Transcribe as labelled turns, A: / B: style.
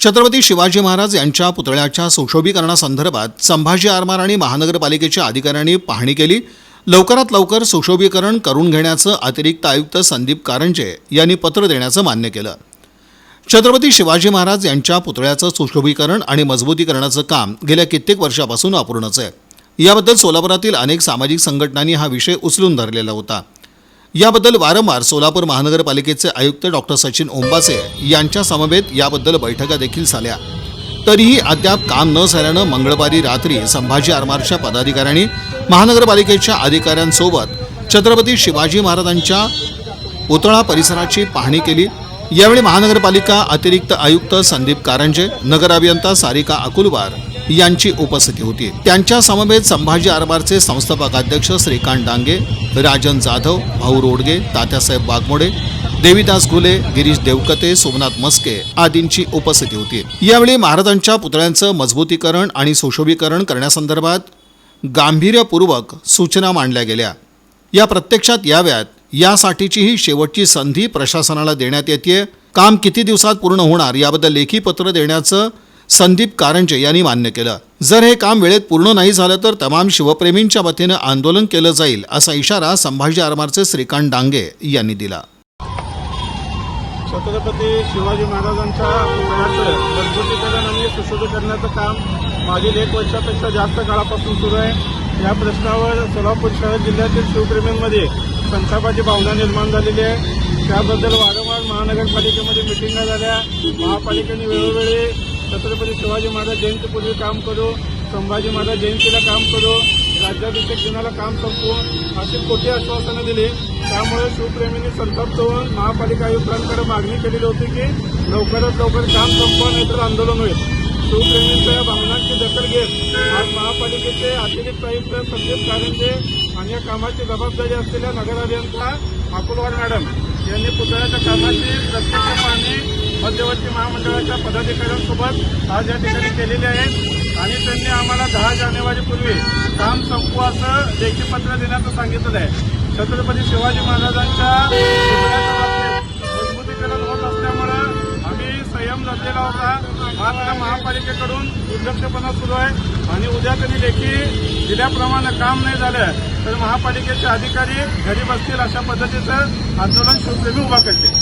A: छत्रपती शिवाजी महाराज यांच्या पुतळ्याच्या सुशोभीकरणासंदर्भात संभाजी आरमार आणि महानगरपालिकेच्या अधिकाऱ्यांनी पाहणी केली. लवकरात लवकर सुशोभीकरण करून घेण्याचं अतिरिक्त आयुक्त संदीप कारंजे यांनी पत्र देण्याचं मान्य केलं. छत्रपती शिवाजी महाराज यांच्या पुतळ्याचं सुशोभीकरण आणि मजबूतीकरणाचं काम गेल्या कित्येक वर्षापासून अपूर्णच आहे. याबद्दल सोलापुरातील अनेक सामाजिक संघटनांनी हा विषय उचलून धरलेला होता. याबद्दल वारंवार सोलापूर महानगरपालिकेचे आयुक्त डॉक्टर सचिन ओंबासे यांच्या समवेत याबद्दल बैठका देखील झाल्या. तरीही अद्याप काम न झाल्यानं मंगळवारी रात्री संभाजी आरमारच्या पदाधिकाऱ्यांनी महानगरपालिकेच्या अधिकाऱ्यांसोबत छत्रपती शिवाजी महाराजांच्या पुतळा परिसराची पाहणी केली. यावेळी महानगरपालिका अतिरिक्त आयुक्त संदीप कारंजे नगर अभियंता सारिका अकुलवार यांची उपस्थिती होती. त्यांच्या समवेत संभाजी आरबारचे संस्थापक अध्यक्ष श्रीकांत डांगे राजन जाधव भाऊ रोडगे तात्यासाहेब वाघमोडे देवीदास घुले गिरीश देवकते सोमनाथ मस्के आदींची उपस्थिती होती. यावेळी महाराजांच्या पुतळ्यांचं मजबूतीकरण आणि सुशोभीकरण करण्यासंदर्भात गांभीर्यपूर्वक सूचना मांडल्या गेल्या. या प्रत्यक्षात याव्यात यासाठीची ही शेवटची संधी प्रशासनाला देण्यात येते काम किती दिवसात पूर्ण होणार याबद्दल लेखी पत्र देण्याचं संदीप कारंजे यांनी मान्य केलं. जर हे काम वेळेत पूर्ण नाही झालं तर तमाम शिवप्रेमींच्या वतीनं आंदोलन केलं जाईल असा इशारा संभाजी आरमारचे श्रीकांत डांगे यांनी दिला.
B: छत्रपती शिवाजी महाराजांच्या पुतळ्याचं मजबूतीकरण आणि सुशोभीकरणाचं काम मागील एक वर्षापेक्षा जास्त काळापासून सुरू आहे. या प्रश्नावर सोलापूर शहर जिल्ह्यातील शिवप्रेमींमध्ये संतापाची भावना निर्माण झालेली आहे. त्याबद्दल वारंवार महानगरपालिकेमध्ये मिटिंगा झाल्या. महापालिकेने वेळोवेळी छत्रपती शिवाजी महाराज जयंतीपूर्वी काम करू संभाजी महाराज जयंतीला काम करू राज्याभिषेक दिनाला काम संपवू अशी खोटी आश्वासनं दिली. त्यामुळे शिवप्रेमींनी संतप्त होऊन महापालिका आयुक्तांकडे मागणी केलेली होती की लवकरात लवकर काम संपवा नाहीतर आंदोलन होईल. शिवप्रेमींच्या या भावनांची दखल घेत आज महापालिकेचे अतिरिक्त आयुक्त संदीप कारंजे आणि या कामाची जबाबदारी असलेल्या नगर अभियंता अकुलवार मॅडम यांनी पुतळ्याच्या कामाची प्रत्यक्ष पाहणी मध्यवर्ती महामंडळाच्या पदाधिकाऱ्यांसोबत आज या ठिकाणी केलेली आहे. आणि त्यांनी आम्हाला दहा जानेवारीपूर्वी काम संपू असं लेखी पत्र देण्याचं सांगितलं आहे. छत्रपती शिवाजी महाराजांच्या मजबूतीकरण होत असल्यामुळं आम्ही संयम धरलेला होता. मात्र महापालिकेकडून दुर्लक्षपणा सुरू आहे. आणि उद्या त्यांनी लेखी दिल्याप्रमाणे काम नाही झालं तर महापालिकेचे अधिकारी घरी बसतील अशा पद्धतीचं आंदोलन शिवसेने उभा करते.